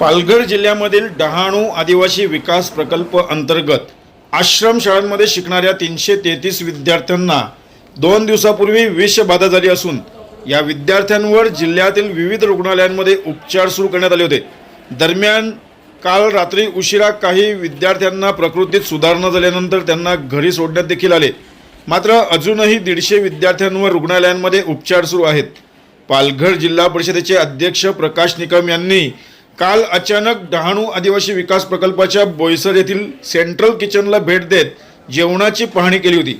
पालघर जिल्ह्यामधील डहाणू आदिवासी विकास प्रकल्प अंतर्गत आश्रम शाळांमध्ये शिकणाऱ्या तीनशे तेहतीस विद्यार्थ्यांना दोन दिवसापूर्वी विषबाधा झाली असून या विद्यार्थ्यांवर जिल्ह्यातील विविध रुग्णालयांमध्ये उपचार सुरू करण्यात आले होते. दरम्यान काल रात्री उशिरा काही विद्यार्थ्यांना प्रकृतीत सुधारणा झाल्यानंतर त्यांना घरी सोडण्यात देखील आले. मात्र अजूनही दीडशे विद्यार्थ्यांवर रुग्णालयांमध्ये उपचार सुरू आहेत. पालघर जिल्हा परिषदेचे अध्यक्ष प्रकाश निकम यांनी काल अचानक डहाणू आदिवासी विकास प्रकल्पाच्या बोईसर येथील सेंट्रल किचनला भेट देत जेवणाची पाहणी केली होती.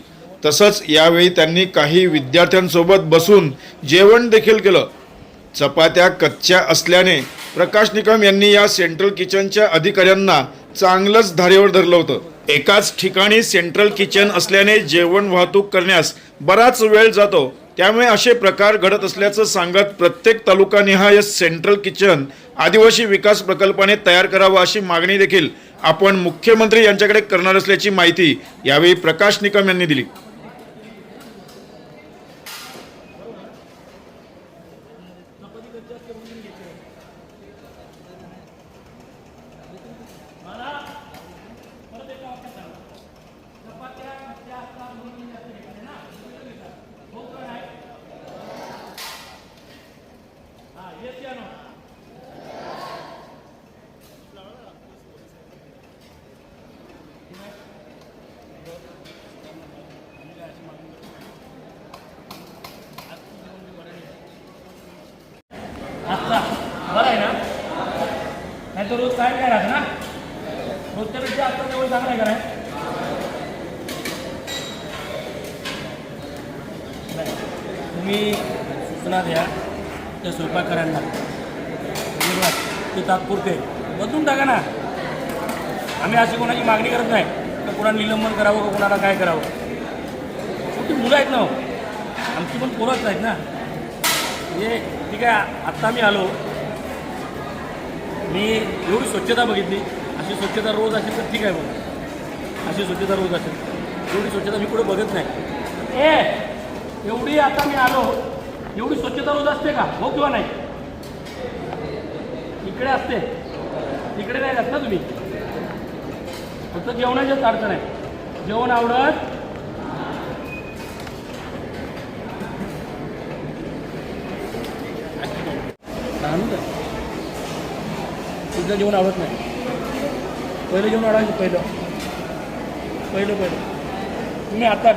तसंच यावेळी त्यांनी काही विद्यार्थ्यांसोबत बसून जेवण देखील केलं. चपात्या कच्च्या असल्याने प्रकाश निकम यांनी या सेंट्रल किचनच्या अधिकाऱ्यांना चांगलंच धारेवर धरलं होतं. एकाच ठिकाणी सेंट्रल किचन असल्याने जेवण वाहतूक करण्यास बराच वेळ जातो. त्यामुळे असे प्रकार घडत असल्याचं सांगत प्रत्येक तालुकानिहाय सेंट्रल किचन आदिवासी विकास प्रकल्पाने तयार करावं अशी मागणी देखील आपण मुख्यमंत्री यांच्याकडे करणार असल्याची माहिती यावेळी प्रकाश निकम यांनी दिली. आत्ता. बरं आहे ना? नाही तर रोज काय काय राहतं ना? रोजच्या पेक्षा आत्ता जेवण चांगलं आहे करा तुम्ही सूचना द्या. त्या स्वयंपाककारांना ते तात्पुरते. बदलून टाका ना. आम्ही अशी कोणाची मागणी करत नाही. का कोणाला निलंबन करावं का कोणाला काय करावं. शेवटी मुलं आहेत ना हो. आमची पण पोरंच आहेत ना. हे ठीक आहे आत्ता मी आलो. मी एवढी स्वच्छता बघितली. अशी स्वच्छता रोज असेल तर ठीक आहे बघ अशी स्वच्छता रोज असेल एवढी स्वच्छता मी कुठे बघत नाही. ए एवढी आता मी आलो. एवढी स्वच्छता रोज असते का? हो किंवा नाही? इकडे असते. तिकडे नाही जात ना तुम्ही. फक्त जेवणाच्याच अडचण आहे. जेवण आवडत लहानच आहे तिथलं जेवण आवडत नाही. पहिलं जेवण आवडायचं पहिलं. पहिलं पहिलं. तुम्ही आता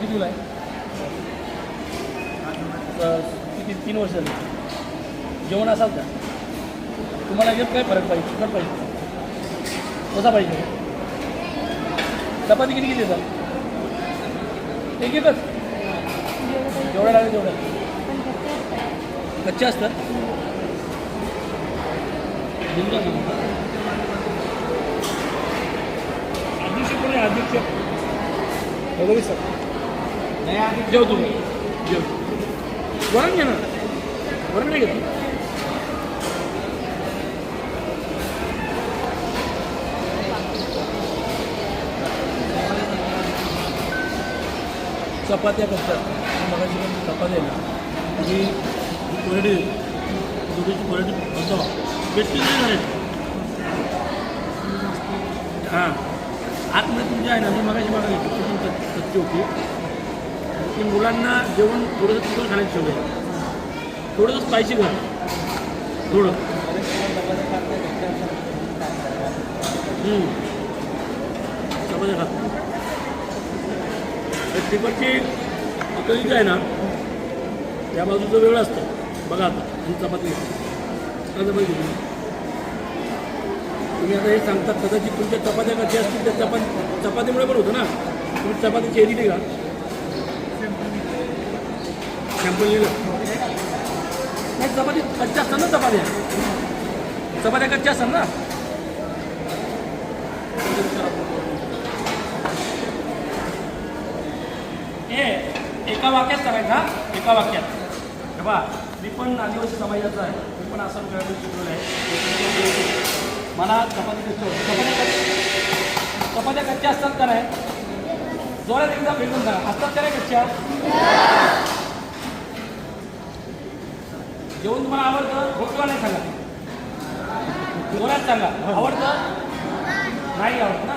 किती आहे? किती? तीन वर्ष झाली. जेवण असाल का तुम्हाला याच्यात काय फरक पाहिजे? चिकट पाहिजे. कसा पाहिजे? चपाती किती किती येतात? एक एकच? जेवढ्या लागेल तेवढ्या कच्च्या असतात. अध्यक्ष कोण अध्यक्ष वगैरे सर. नाही जेव तुम्ही. जेव. वरण घे ना. वरण नाही घेत. चपात्या करतात. पण चपात्या ना. कोरडी दुधाची कोरडी बनतो भेटते नाही झाले. हां. आतमध्ये तुमची आहे ना मी मगाशी मागा घेतली ती होती. की मुलांना जेवण थोडंसं तिखट खाण्याची सवय थोडंसं स्पायसी घाल. थोडं. हम्म. चपात्या खात तर तिकडची इकडची आहे ना त्या बाजूचं वेगळं असतं. बघा आता आणि चपाती कसं पाहिजे तुम्ही आता हे सांगतात कदाचित तुमच्या चपात्या कशा असतील त्या चपाती चपातीमुळे पण होतं ना? तुम्ही चपाती चेरी नाही का सॅम्पल लिहिलं. नाही चपाती कच्च्या असतात ना चपात्या? चपात्या कच्च्या असतात ना? ए एका वाक्यात करायचा एका वाक्यात. हे बा मी पण आदिवासी समाजाचा आहे. मी पण असं खेळाडू शिकलेलं आहे. मला चपाती कच्च्या चपात्या चपात्या कच्च्या असतात का नाही? जोरात एकदा भेटून जा. असतात का नाही कच्च्या? जेवण तुम्हाला आवडतं? हो किंवा नाही सांगा जोरात सांगा. आवडतं? नाही आवडत ना.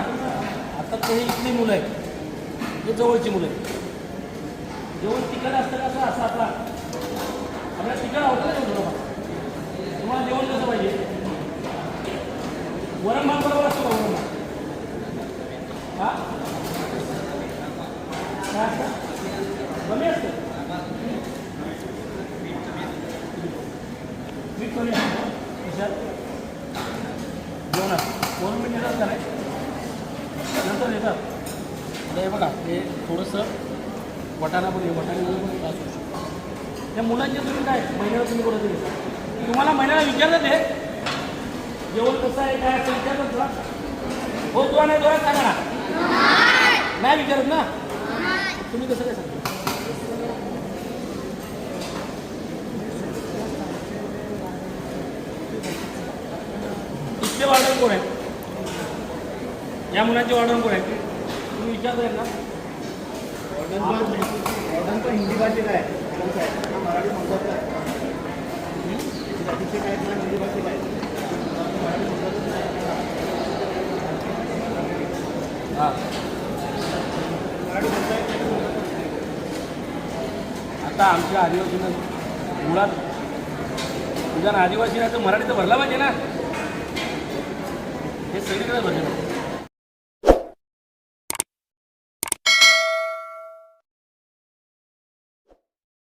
आता ते इथली मुलं आहेत. हे जवळची मुलं आहेत. जेवण तिकडे असतं का असं? असं आता आपल्या तिखट आवडतं नाही बरोबर तुम्हाला जेवण कसं पाहिजे? वरण भात बरोबर असतो का वरण भात? हा? काय असतं? कमी असतं. मीठ कमी असतं जेवण असतं. दोन मिनिट येतात का नाही? नंतर येतात. आता हे बघा हे थोडंसं वटाणा पण हे वटाण्यामध्ये पण त्रास होऊ शकतो. त्या मुलांचे तुम्ही काय महिन्याला तुम्ही कोणाचं घेता तुम्हाला महिन्याला विचारलं ते जेवण कसं आहे काय असं विचारलं तुला हो तुला नाही तुला सांगा ना. नाही विचारत ना. तुम्ही कसं काय सांगता? इथले वाढवण कोण आहे या मुलांचे वाढवण कोण आहे तुम्ही विचारताय ना. ऑर्डर पण हिंदी भाषेत आहे. मराठी मराठी आता आमच्या आदिवासीनं मुळात तुझ्या आदिवासीनं तर मराठी तर भरला पाहिजे ना? हे सगळीकडे भरले पाहिजे.